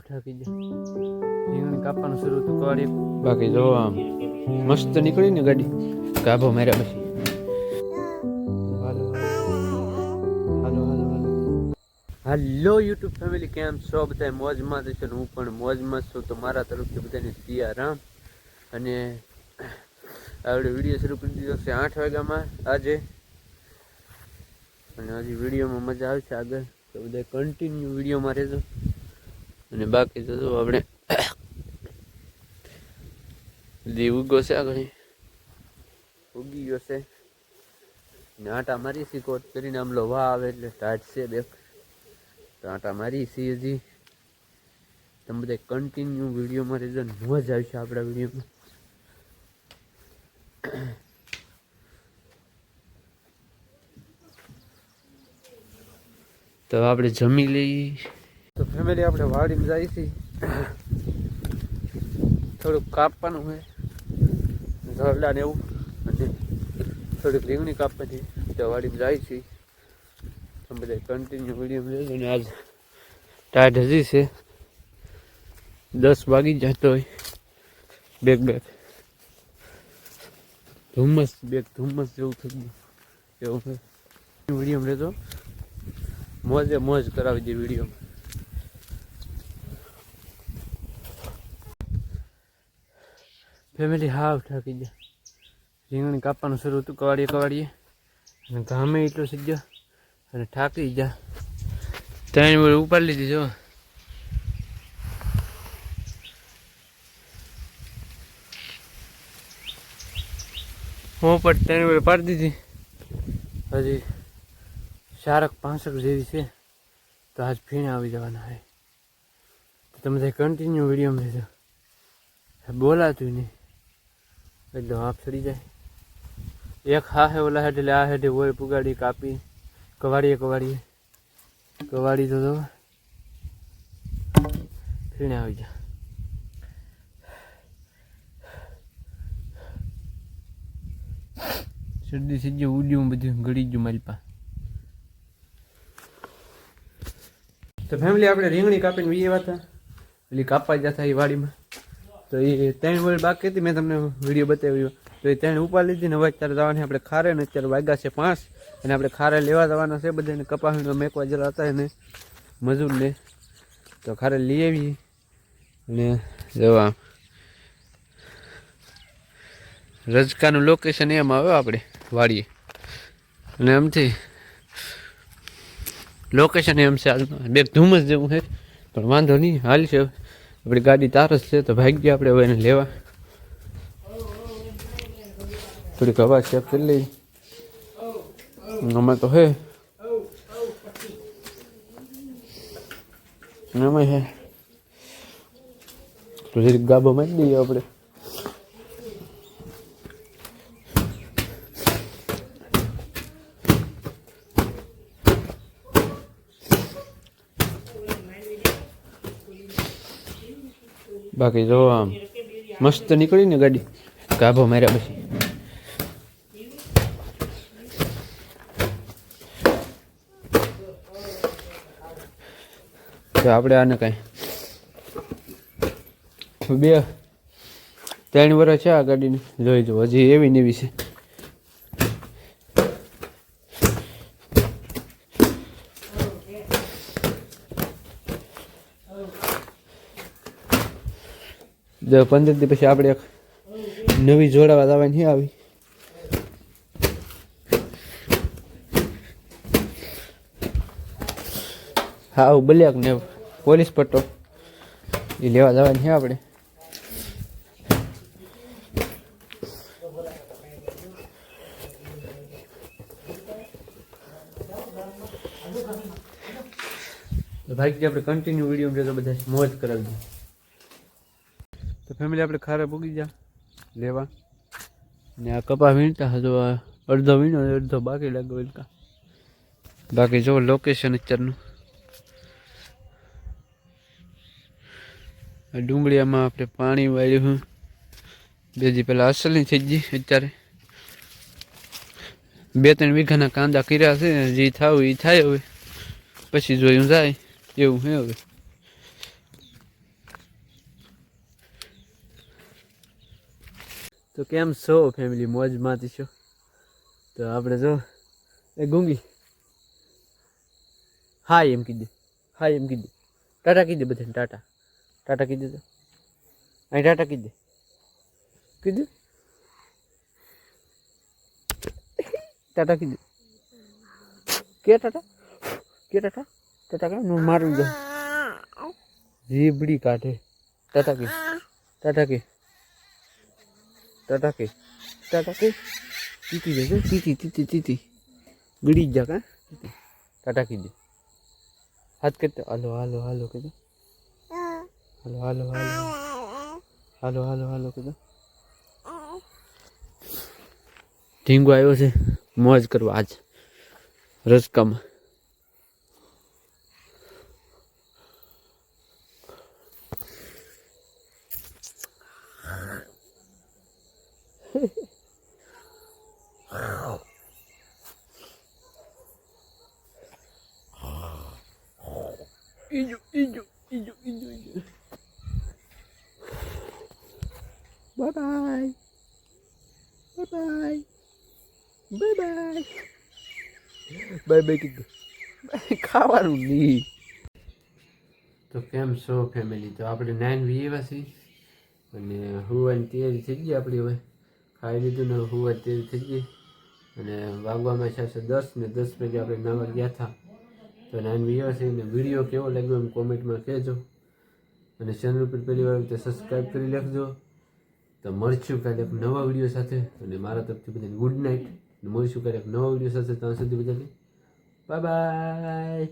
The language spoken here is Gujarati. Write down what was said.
ઠાકી જાય રીંગણ કાપવાનું શરૂ તો કરી. બાકી જો આમ મસ્ત નીકળી ને ગાડી. ગાભો માર્યા પછી. હાલો હાલો. હાલો હાલો યુટ્યુબ ફેમિલી કેમ છો? બધા મોજમાં છે હું પણ મોજમાં છું. તો મારા તરફથી બધાને સિયારામ અને આવડે વીડિયો શરૂ કરી દીધો છે આઠ વાગ્યામાં આજે. અને હજી વિડીયોમાં મજા આવશે આગળ. તો બધા કન્ટિન્યુ વિડીયોમાં રહેજો. અને બાકી તો આપણે જે ઉગો છે આગળ. ઉગી ગયો છે આટા મારી સી કોટ કરીને આમલો વાહ આવે એટલે સ્ટાર્ટ છે બે. આટા મારી સી હજી. તમે બધા કન્ટિન્યુ વિડીયોમાં રહેજો મજા આવશે આપણા વિડીયોમાં તો આપણે જમી લઈએ. ફેમિલી આપણે વાડીમાં જાય છે. થોડુંક કાપવાનું હોય. ઝરડા ને એવું. અને થોડીક રીંગણી કાપવાની તો વાડીમાં જાય છે. તમે બધા કન્ટિન્યુ વીડિયો લેજો અને આજ ટાઈટ હજી છે. દસ વાગી જતો હોય બેગ બેગ. ધુમ્મસ બેગ ધુમ્મસ જેવું થઈ ગયું. એવું વીડિયો રહેતો મોજે મોજ કરાવી દે વીડિયો ફેમિલી હાવ થાકી ગયા. રીંગણ કાપવાનું શરૂ હતું, કવાડીએ કવાડીએ. અને ગામે એટલું સીધો અને થાકી જા ત્રણ વાર ઉપાડી લીધી જો હું પણ ત્રણ વાર પાડી દીધી. હજી ચારક પાંસઠ જેવી છે, તો આજ ફીણ આવી જવાના હોય તમે કન્ટિન્યુ વીડિયો લેજો બોલાતું નહીં. એટલે આંખ ચડી જાય. એક હા હે, ઓલા હેઠે આ હેઠે હોય, પુગાડી, કાપી, કવાડીએ કવાડીએ. કવાડી તો ફીણે આવી જા. શરદી સીધી ઉડ્યું, બધું ગળી ગયું માલપા. તો ફેમિલી આપણે રીંગણી કાપીને વીએ હતા. પેલી કાપવા જતા એ વાડીમાં. તો એ ત્રણ વળી બાકી હતી, મેં તમને વીડિયો બતાવ્યો. તો એ ત્રણ ઉપાડ લીધી ને હવે અત્યારે જવાની આપણે ખારે ને અત્યારે વાગ્યા છે પાંચ અને આપણે ખારે લેવા જવાના છે બધાને કપાવીને મેકવા જરા હતા એને મજૂરને. તો ખારે લઈ આવી અને જવા. રજકાનું લોકેશન એમ આવે આપણે, વાડીએ. અને એમથી લોકેશન એમ છે આજનું બે ધુમ્મસ જેવું છે, પણ વાંધો નહીં, હાલ છે. આપણી ગાડી તારસ છે, તો ભાગ્ય આપણે હવે એને લેવા. થોડીક હવા ચેક કરી લઈ અમે તો હે. અમે હે. તો જરીક ગાબો મારી દઈએ આપણે. બાકી જો આમ મસ્ત નીકળી ને ગાડી, ગાભો માર્યા પછી. તો આપણે આને કાંઈ બે, ત્રણ વર્ષ છે આ ગાડીને. જોઈ જો, હજી એવી ને એવી છે. પંદર દી પછી આપણે નવી જોડાવા જવાની છે આવી. હા બલ્યાક ને પોલીસ પટ્ટો. એ લેવા જવાની છે આપણે. ભાઈ આપણે કન્ટિન્યુ વીડિયો જોતો બધા મોજ કરાવી ફેમિલી આપણે ખારા પૂગી જા લેવા. ને આ કપા વીણતા, હજુ અડધો વીણો અડધો બાકી લાગ્યો વીણતા બાકી જો લોકેશન અત્યારનું. ડુંગળીયામાં આપણે પાણી વાળ્યું બેજી પેલા અસલની થઈ ગઈ અત્યારે. બે ત્રણ વીઘાના કાંદા કર્યા છે જે થાવ એ થાય હવે. પછી જોયું જાય, એવું હે હવે. તો કેમ છો ફેમિલી મોજમાંથી છો? તો આપણે જો, એ ગુંગી. હા એમ કીધું. હા એમ કીધું. ટાટા કીધું બધાને, ટાટા. ટાટા કીધું તો. અહીં ટાટા કીધું. કીધું? ટાટા કીધું. કે ટાટા? કે ટાટા? ટાટા કે? મારું દઉં જીબડી કાઢે. ટાટા કે? ટાટા કે? ટાટા કે ટાટા કે તીતી જશે તીતી તીતી તીતી ગળી જ જા કા ટાટા કીધું હાથ કરતો હાલો હાલો હાલો કીધું હાલો હાલો હાલો હાલો હાલો હાલો કીધું ઢીંગો આવ્યો છે મોજ કરવા આજ રસકામાં Ijo, ijo, ijo, ijo, ijo. Bye bye. Bye bye. Bye bye. Bye bye કીધું ખાવાનું નહીં તો કેમ છો ફેમિલી તો આપણે નાઇન વીએ છીએ અને હુવાની તૈયારી થઈ ગઈ આપણી હવે ખાઈ લીધું ને હુવાની તૈયારી થઈ ગઈ અને વાગવામાં છે દસ ને દસ વાગે આપણે નવા ગયા હતા. તો નાઇન વીએવા છે ને વીડિયો કેવો લાગ્યો એમ કોમેન્ટમાં કહેજો. અને ચેનલ પર પહેલી વાર તો સબસ્ક્રાઈબ કરી લેખજો. તો મળશું કાલે એક નવા વીડિયો સાથે. અને મારા તરફથી બધાને ગુડ નાઇટ મળીશું કાલે એક નવા વીડિયો સાથે. ત્યાં સુધી બધાને બાય બાય